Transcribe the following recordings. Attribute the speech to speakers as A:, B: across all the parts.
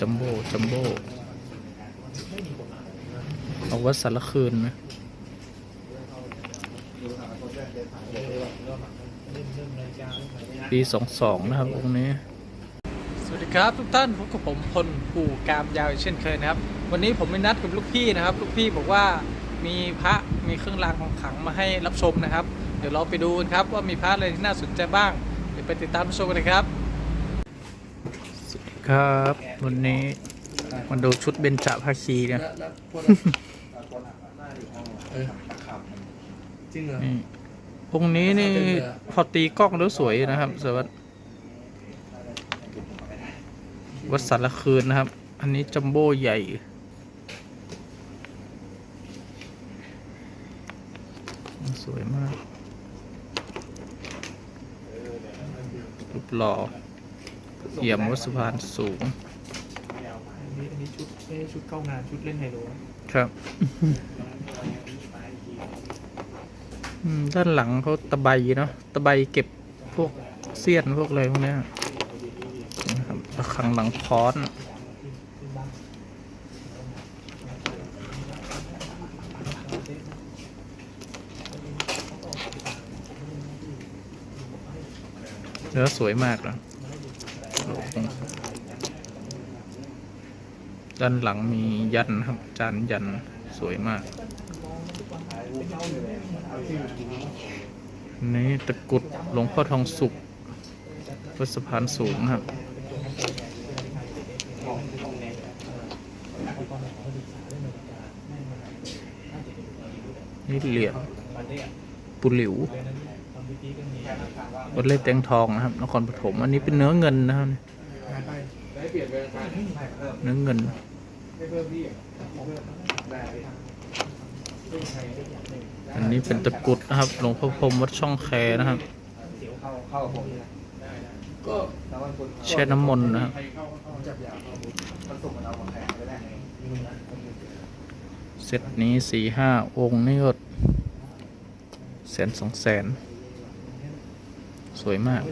A: จัมโบ้จัมโบ้เอาวัดสารคืนนะปีสองสองนะครับองค์นี้ สวัสดีครับทุกท่านพบกับผมพลปู่กามยาวเช่นเคยนะครับ วันนี้ผมมีนัดกับลูกพี่นะครับ ลูกพี่บอกว่ามีพระมีเครื่องรางของขลังมาให้รับชมนะครับ เดี๋ยวเราไปดูกันครับว่ามีพระอะไรที่น่าสนใจบ้าง เดี๋ยวไปติดตามชมกันเลยครับ ครับ วันนี้มาดูชุดเบญจภาคีเนี่ย
B: จริงเหรอ
A: นี่องค์นี้นี่พอตีกล้องแล้วสวยนะครับสวัสดวัดสารคืนนะครับ อันนี้จัมโบ้ใหญ่ สวยมากรูปหล่อ เอี่ยมวัดสะพานสูง
B: อันนี้อันนี้ชุดไม่ใช่ชุดเข้างานชุดเล่นไฮโลนะครับ
A: อืมด้านหลังเขาตะไบเนาะตะไบเก็บพวกเสี้ยนพวกอะไรพวกเนี้ยนะครับระฆังหลังค้อน เนื้อสวยมากนะ ด้านหลังมียันครับ จานยันสวยมาก นี่ตะกุดหลวงพ่อทองสุกวัดสะพานสูงครับนี่เหรียญปุหลิว วัดเล่แตงทองนะครับนครปฐมอันนี้เป็นเนื้อเงินนะครับ
B: งานไปได้เปลี่ยนเป็นการเพิ่ม
A: เนื้อเงิน
B: ไม่เพิ่มพี่ได้
A: อันนี้เป็นตะกรุดนะครับหลวงพ่อพรหมวัดช่องแคนะครับ
B: เข้าเข้าผมก็แล้วมันคน
A: แช่น้ำมนต์นะครับ
B: จับยามันส่งมันเอามาแข่งได้
A: เซตนี้สี่ห้าองค์นี่ก็แสนสองแสน สวยมาก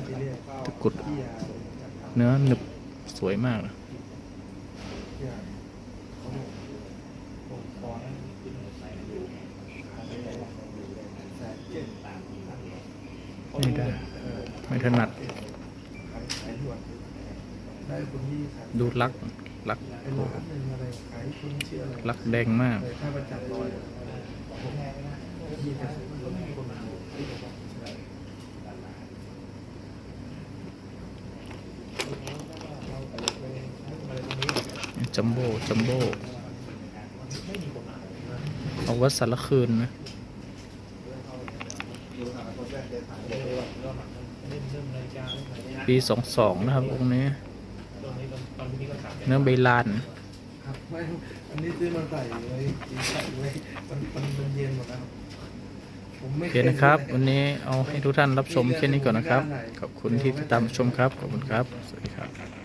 A: ตะกรุดเนื้อหนึบสวยมากนะไม่ได้ ไม่ถนัด
B: ได้คนที่ขาย
A: ดูลัก ลัก
B: เป็นร้านหนึ่งอะไรขายคนชื่ออะไร
A: ลักแดงมาก
B: เลยถ้าประจับรอยยี่สิบคนมา
A: จัมโบ้จัมโบ้เอาวัดสารคืนนะปีสองสองนะครับองค์นี้เนื้อใบลาน
B: ครับไม่อันนี้ซื้อมาใส่ไว้ใส่ไว้มันมันมันเย็นหมดแล้วผมไม่
A: โอเคนะครับ วันนี้เอาให้ทุกท่านรับชมแค่นี้ก่อนนะครับ ขอบคุณที่ติดตามชมครับ ขอบคุณครับ สวัสดีครับ